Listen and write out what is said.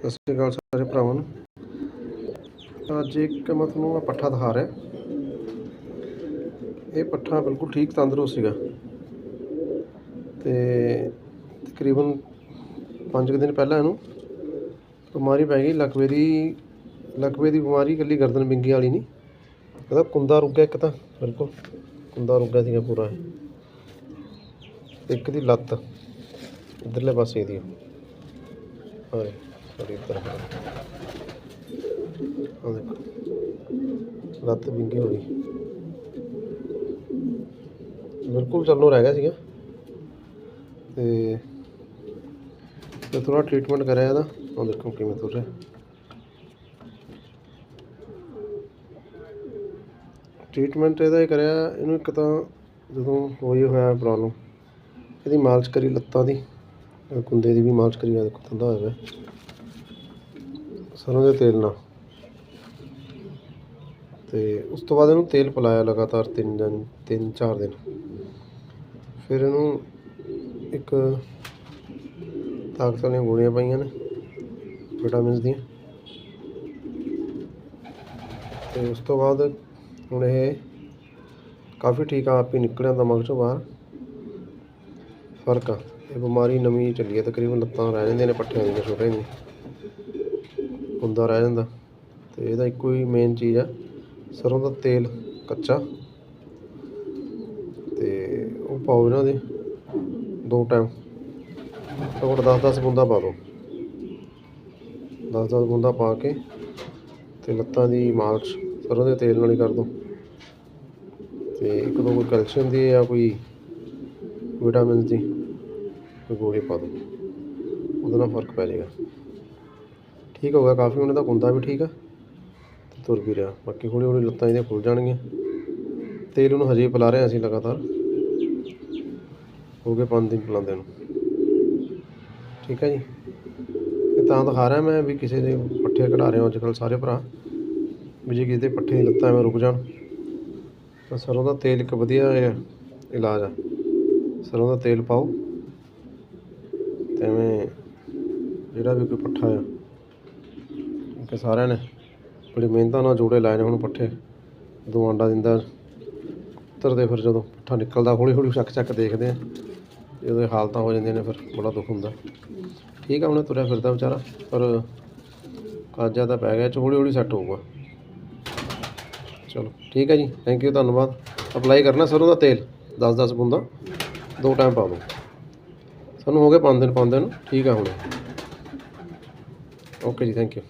ਸਤਿ ਸ਼੍ਰੀ ਅਕਾਲ ਸਾਰੇ ਭਰਾਵਾਂ ਨੂੰ। ਅੱਜ ਇੱਕ ਮੈਂ ਤੁਹਾਨੂੰ ਆਹ ਪੱਠਾ ਦਿਖਾ ਰਿਹਾ। ਇਹ ਪੱਠਾ ਬਿਲਕੁਲ ਠੀਕ ਤੰਦਰੁਸਤ ਸੀਗਾ। ਤੇ ਤਕਰੀਬਨ 5 ਦਿਨ ਪਹਿਲਾਂ ਇਹਨੂੰ ਬਿਮਾਰੀ ਪੈ ਗਈ। ਲਕਵੇ ਦੀ ਲਕਵੇ ਦੀ ਬਿਮਾਰੀ ਇਕੱਲੀ ਗਰਦਨ ਬਿੰਗੀ ਵਾਲੀ ਨਹੀਂ। ਇਹਦਾ ਕੁੰਦਾ ਰੁਕ ਗਿਆ ਇੱਕ ਤਾਂ, ਬਿਲਕੁਲ। ਕੁੰਦਾ ਰੁਕ ਗਿਆ ਸੀਗਾ ਪੂਰਾ ਇੱਕ ਦੀ ਲੱਤ, ਇਧਰਲੇ ਪਾਸੇ ਦੀ ਹਾਂ ਸੌਰੀ ਇੱਧਰ ਆ ਦੇਖੋ। ਲੱਤ ਵਿੰਗੀ ਹੋ ਬਿਲਕੁਲ ਚੱਲਣੋਂ ਰਹਿ ਗਿਆ ਸੀਗਾ। ਤੇ ਤੇ ਥੋੜਾ ਟ੍ਰੀਟਮੈਂਟ ਕਰਿਆ ਇਹਦਾ। ਉਹ ਦੇਖੋ ਕਿਵੇਂ ਤੁਰ ਰਿਹਾ। ਟ੍ਰੀਟਮੈਂਟ ਇਹਦਾ ਹੀ ਕਰਿਆ। ਇਹਨੂੰ ਇੱਕ ਤਾਂ ਜਦੋਂ ਹੋਈ ਹੋਇਆ ਪ੍ਰੋਬਲਮ ਇਹਦੀ ਮਾਲਿਸ਼ ਕਰੀ ਲੱਤਾਂ ਦੀ। ਕੁੰਦੇ ਦੀ ਵੀ ਮਾਲਸ਼ ਕਰੀ ਆ ਦੇਖੋ, ਥੰਦਾ ਹੋਇਆ ਸਰੋਂ ਦੇ ਤੇਲ ਨਾਲ। ਤੇ ਉਸ ਤੋਂ ਬਾਅਦ ਇਹਨੂੰ ਤੇਲ ਪਿਲਾਇਆ ਲਗਾਤਾਰ ਤਿੰਨ ਦਿਨ, ਤਿੰਨ ਚਾਰ ਦਿਨ। ਫਿਰ ਇਹਨੂੰ ਇੱਕ ਤਾਕਤ ਵਾਲੀਆਂ ਗੋਲੀਆਂ ਪਾਈਆਂ ਨੇ, ਵਿਟਾਮਿਨਸ ਦੀਆਂ। ਤੇ ਉਸ ਤੋਂ ਬਾਅਦ ਹੁਣ ਇਹ ਕਾਫੀ ਠੀਕ ਆ, ਆਪ ਹੀ ਨਿਕਲਿਆ ਦਿਮਾਗ ਚੋਂ ਬਾਹਰ। ਫ਼ਰਕ ਆ, ਇਹ ਬਿਮਾਰੀ ਨਵੀਂ ਚੱਲੀ ਹੈ ਤਕਰੀਬਨ ਲੱਤਾਂ ਰਹਿ ਜਾਂਦੀਆਂ ਨੇ, ਪੱਠਿਆਂ ਦੀਆਂ ਛੋਟੇ ਨਹੀਂ ਹੁੰਦਾ ਰਹਿ ਜਾਂਦਾ। ਅਤੇ ਇਹਦਾ ਇੱਕੋ ਹੀ ਮੇਨ ਚੀਜ਼ ਆ, ਸਰੋਂ ਦਾ ਤੇਲ ਕੱਚਾ। ਅਤੇ ਉਹ ਪਾਓ ਇਹਨਾਂ ਦੇ ਦੋ ਟਾਈਮ ਘੱਟੋ 10-10 ਬੂੰਦਾਂ ਪਾ ਦਿਓ 10-10 ਬੂੰਦਾਂ ਪਾ ਕੇ ਤੇ ਲੱਤਾਂ ਦੀ ਮਾਲਿਸ਼ ਸਰੋਂ ਦੇ ਤੇਲ ਨਾਲ ਹੀ ਕਰ ਦਿਓ ਤੇ ਇੱਕ ਦੋ ਕੋਈ ਕੈਲਸ਼ੀਅਮ ਦੀ ਜਾਂ ਕੋਈ ਵਿਟਾਮਿਨਸ ਦੀ, ਕੋਈ ਗੋਲੀ ਪਾ ਦਿਓ ਉਹਦੇ ਨਾਲ ਫ਼ਰਕ ਪੈ ਜਾਏਗਾ। ਠੀਕ ਹੋ ਗਿਆ, ਕਾਫੀ ਉਹਨੇ ਦਾ ਕੁੰਦਾ ਵੀ ਠੀਕ ਆ, ਤੇ ਤੁਰ ਵੀ ਰਿਹਾ। ਬਾਕੀ ਹੌਲੀ ਹੌਲੀ ਲੱਤਾਂ ਇਹਦੀਆਂ ਖੁੱਲ ਜਾਣਗੀਆਂ। ਤੇਲ ਉਹਨੂੰ ਹਜੇ ਪਿਲਾ ਰਹੇ ਹਾਂ ਅਸੀਂ ਲਗਾਤਾਰ। ਹੋ ਗਏ 5 ਦਿਨ ਪਿਲਾਉਂਦੇ ਨੂੰ। ਠੀਕ ਹੈ ਜੀ। ਇਹ ਤਾਂ ਦਿਖਾ ਰਿਹਾ ਮੈਂ ਵੀ ਕਿਸੇ ਦੇ ਪੱਠੇ ਕਢਾ ਰਹੇ ਹੋ ਅੱਜ ਕੱਲ੍ਹ ਸਾਰੇ ਭਰਾ। ਵੀ ਜੇ ਕਿਸੇ ਦੇ ਪੱਠੇ ਦੀ ਲੱਤਾਂ ਐਵੇਂ ਰੁਕ ਜਾਣ, ਤਾਂ ਸਰੋਂ ਦਾ ਤੇਲ ਇੱਕ ਵਧੀਆ ਇਲਾਜ ਆ। ਸਰੋਂ ਦਾ ਤੇਲ ਪਾਓ। ਤੇ ਐਵੇਂ ਜਿਹੜਾ ਵੀ ਕੋਈ ਪੱਠਾ ਆ ਕਿ ਸਾਰਿਆਂ ਨੇ ਬੜੀ ਮਿਹਨਤਾਂ ਨਾਲ ਜੋੜੇ ਲਾਏ ਨੇ ਹੁਣ ਪੱਠੇ। ਦੋ ਆਂਡਾ ਦਿੰਦਾ ਉਤਰਦੇ ਫਿਰ ਜਦੋਂ ਪੱਠਾ ਨਿਕਲਦਾ ਹੌਲੀ ਹੌਲੀ ਚੱਕ ਚੱਕ ਦੇਖਦੇ ਆ। ਜਦੋਂ ਇਹ ਹਾਲਤਾਂ ਹੋ ਜਾਂਦੀਆਂ ਨੇ ਫਿਰ ਬੜਾ ਦੁੱਖ ਹੁੰਦਾ। ਠੀਕ ਆ ਉਹਨੇ ਤੁਰਿਆ ਫਿਰਦਾ ਵਿਚਾਰਾ, ਪਰ ਕਾਜਾ ਤਾਂ ਪੈ ਗਿਆ ਚ ਹੌਲੀ ਹੌਲੀ ਸੈੱਟ ਹੋਊਗਾ। ਚਲੋ, ਠੀਕ ਹੈ ਜੀ ਥੈਂਕ ਯੂ ਧੰਨਵਾਦ। ਅਪਲਾਈ ਕਰਨਾ ਸਰੋਂ ਦਾ ਤੇਲ 10-10 ਬੂੰਦਾ, ਦੋ ਟਾਈਮ ਪਾ ਦਿਓ ਸਾਨੂੰ ਹੋ ਗਏ 5 ਦਿਨ ਪਾਉਂਦੇ ਨੂੰ ਠੀਕ ਆ ਹੁਣ। ਓਕੇ ਜੀ ਥੈਂਕ ਯੂ